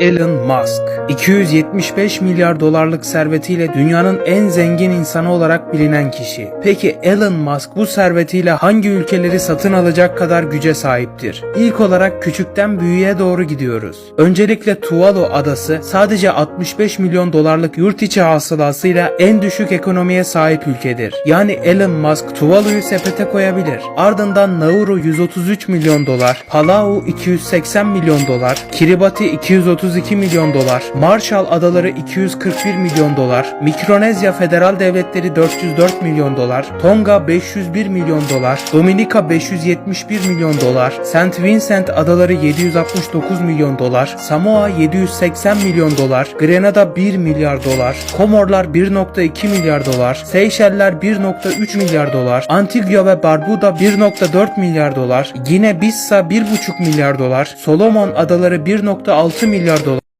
Elon Musk 275 milyar dolarlık servetiyle dünyanın en zengin insanı olarak bilinen kişi. Peki Elon Musk bu servetiyle hangi ülkeleri satın alacak kadar güce sahiptir? İlk olarak küçükten büyüğe doğru gidiyoruz. Öncelikle Tuvalu adası sadece 65 milyon dolarlık yurt içi hasılasıyla en düşük ekonomiye sahip ülkedir. Yani Elon Musk Tuvalu'yu sepete koyabilir. Ardından Nauru 133 milyon dolar, Palau 280 milyon dolar, Kiribati 232 milyon dolar, Marshall Adaları 241 milyon dolar, Mikronezya Federal Devletleri 404 milyon dolar, Tonga 501 milyon dolar, Dominika 571 milyon dolar, St. Vincent Adaları 769 milyon dolar, Samoa 780 milyon dolar, Grenada 1 milyar dolar, Komorlar 1.2 milyar dolar, Seyşeller 1.3 milyar dolar, Antigua ve Barbuda 1.4 milyar dolar, Gine Bissa 1.5 milyar dolar, Solomon Adaları 1.6 milyar